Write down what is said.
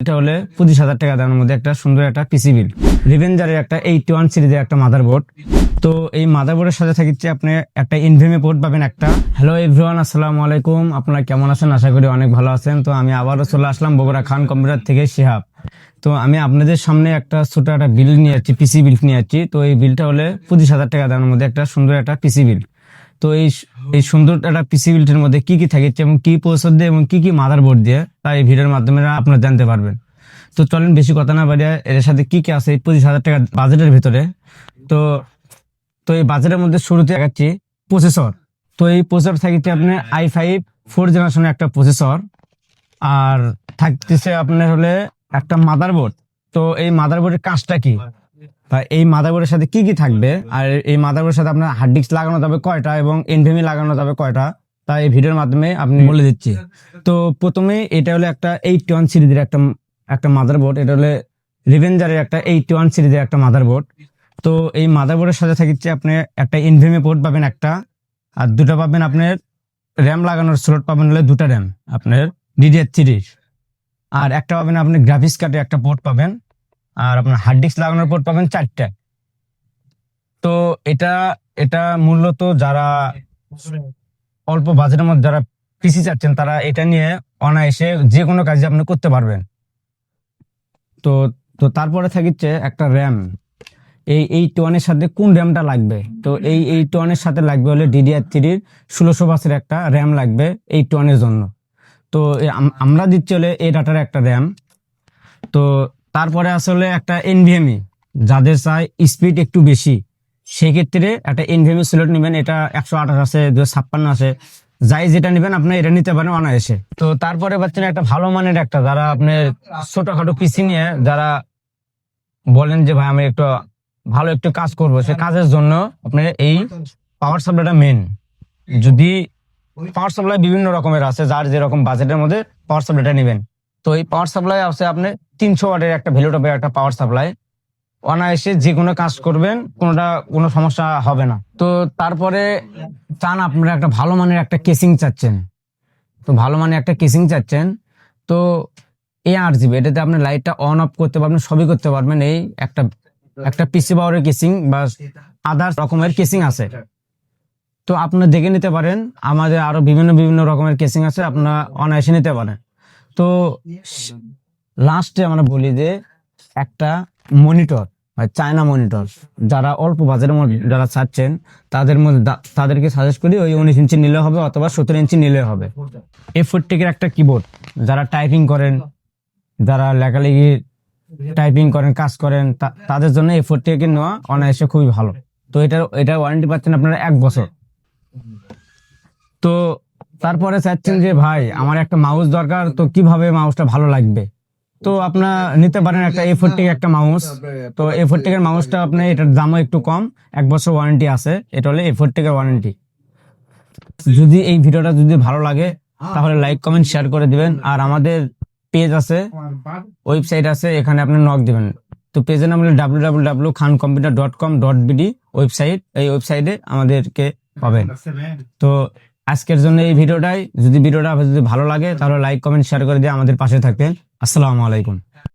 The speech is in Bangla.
এটা হলে পঁচিশ হাজার টাকা দামের মধ্যে একটা সুন্দর একটা পিসি বিল রিভেঞ্জারের একটা এইটি ওয়ান সিরিজের একটা মাদার বোর্ড তো এই মাদারবোর্ডের সাথে থাকছে আপনি একটা ইনভেমে পোর্ট পাবেন একটা। হ্যালো এভরিওয়ান আসসালামু আলাইকুম। আপনারা কেমন আছেন? আশা করি অনেক ভালো আছেন। তো আমি আবারও চলে আসলাম বগুড়া খান কম্পিউটার থেকে শিহাব। তো আমি আপনাদের সামনে একটা ছোট একটা বিল নিয়ে যাচ্ছি পিসি বিল নিয়ে যাচ্ছি তো এই বিলটা হলে পঁচিশ হাজার টাকা দামের মধ্যে একটা সুন্দর একটা পিসি বিল তো এই এই সুন্দর একটা পিসি বিলটির মধ্যে কি কি থাকছে এবং কি প্রসেসর দিয়ে এবং কি কি মাদার বোর্ড দিয়ে, তা এই ভিডিওর মাধ্যমে আপনারা জানতে পারবেন। তো চলেন বেশি কথা না বাড়িয়ে এর সাথে কি কি আছে, এই পঁচিশ হাজার টাকা বাজেটের ভিতরে। তো তো এই বাজেটের মধ্যে শুরুতে দেখাচ্ছি প্রসেসর তো এই প্রসেসর থাকছে আপনার আই ফাইভ ফোর জেনারেশনের একটা প্রসেসর আর থাকতেছে আপনার হলে একটা মাদারবোর্ড তো এই মাদারবোর্ডের কাজটা কি? বা এই মাদারবোর্ডের সাথে কি কি থাকবে? আর এই মাদারবোর্ডের সাথে আপনার হার্ড ডিস্ক লাগানো যাবে কয়টা এবং এনভিএমি লাগানো যাবে কয়টা? তা এই ভিডিওর মাধ্যমে আপনি বলে দিচ্ছি। তো প্রথমে এটা হলো একটা এইট ওয়ান সিরিজের একটা একটা মাদারবোর্ড। এটা হলে রিভেঞ্জারের একটা এইট ওয়ান সিরিজের একটা মাদারবোর্ড। তো এই মাদারবোর্ডের সাথে থাকছে আপনি একটা এনভিএমি পোর্ট পাবেন একটা আর দুটো পাবেন আপনার র্যাম লাগানোর স্লট পাবেন হলে দুটো র্যাম আপনার ডিডিআর থ্রির আর একটা পাবেন আপনি গ্রাফিক্স কার্ডে একটা পোর্ট পাবেন। আর আপনার হার্ড ডিস্ক লাগানোর পর পাবেন চারটে। তো এটা এটা মূলত যারা অল্প বাজেটের মধ্যে যারা পিসি চাচ্ছেন, তারা এটা নিয়ে অনায়াসে যে কোনো কাজে আপনি করতে পারবেন। তো তো তারপরে থাকিচ্ছে একটা র্যাম এই এইট ওয়ানের সাথে কোন র্যামটা লাগবে? তো এই এইট ওয়ানের সাথে লাগবে হলে ডিডিআর থ্রির ষোলোশো বাসের একটা র্যাম লাগবে এইট ওয়ানের জন্য। তো আমরা দিচ্ছি হলে এই ডাটার একটা র্যাম তো তারপরে আসলে একটা এনভিএমই যাদের চাই স্পিড একটু বেশি। সেক্ষেত্রে একটা এনভিএমই সিলেট নেবেন, এটা একশো আঠাশ আছে দু ছাপ্পান্ন আছে। যাই যেটা নেবেন আপনি এটা নিতে পারেন অনায়াসে। তো তারপরে পাচ্ছেন একটা ভালো মানের একটা, যারা আপনি ছোটখাটো পিসি নিয়ে, যারা বলেন যে, ভাই, আমি একটু ভালো একটু কাজ করব সে কাজের জন্য আপনার এই পাওয়ার সাপ্লাইটা মেন যদি পাওয়ার সাপ্লাই বিভিন্ন রকমের আছে, যার যেরকম বাজেটের মধ্যে পাওয়ার সাপ্লাইটা নেবেন। তো এই পাওয়ার সাপ্লাই আছে আপনি তিনশো ওয়াটের একটা ভ্যালু টপের একটা পাওয়ার সাপ্লাই অনায়াসে যে কোনো কাজ করবেন, কোনোটা কোনো সমস্যা হবে না। তো তারপরে চান আপনারা একটা ভালো মানের একটা কেসিং চাচ্ছেন। তো ভালো মানের একটা কেসিং চাচ্ছেন, তো এ আর জিবি এটাতে আপনি লাইটটা অন অফ করতে পারবেন, সবই করতে পারবেন। এই একটা একটা পিসি পাওয়ারের কেসিং বা আদার্স রকমের কেসিং আছে। তো আপনারা দেখে নিতে পারেন, আমাদের আরও বিভিন্ন বিভিন্ন রকমের কেসিং আছে, আপনারা অনায়াসে নিতে পারেন। তো লাস্টে আমরা বলি যে একটা মনিটর চায়না মনিটর যারা অল্প বাজারের মধ্যে যারা চাচ্ছেন তাদের মধ্যে তাদেরকে সাজেস্ট করি ওই উনিশ ইঞ্চি নিলে হবে অথবা সতেরো ইঞ্চি নিলে হবে। এ ফোরটিকের একটা কিবোর্ড যারা টাইপিং করেন, যারা লেখালেখি টাইপিং করেন, কাজ করেন তাদের জন্য এ ফোরটিকে নেওয়া অনায়াসে খুবই ভালো। তো এটা এটা ওয়ারেন্টি পাচ্ছেন আপনারা এক বছর। তো তারপরে চাচ্ছেন যে, ভাই, আমার একটা মাউস দরকার, তো কীভাবে মাউসটা ভালো লাগবে? তো আপনার নিতে পারেন একটা এ ফোরটি একটা মাউস তো এ ফোরটি এর মাউসটা আপনি এটার দামও একটু কম। এক বছর ওয়ারেন্টি আছে। এটা হলে এ ফোরটি এর ওয়ারেন্টি যদি এই ভিডিওটা যদি ভালো লাগে, তাহলে লাইক কমেন্ট শেয়ার করে দিবেন। আর আমাদের পেজ আছে ওয়েবসাইট আছে, এখানে আপনি নক দিবেন। তো পেজের নাম হলো W W W Khan computer dot com dot BD website এই ওয়েবসাইটে আমাদেরকে পাবেন। তো আজকের জন্য এই ভিডিওটাই। যদি ভিডিওটা যদি ভালো লাগে, তাহলে লাইক কমেন্ট শেয়ার করে দিয়ে আমাদের পাশে থাকবেন। আসসালামু আলাইকুম।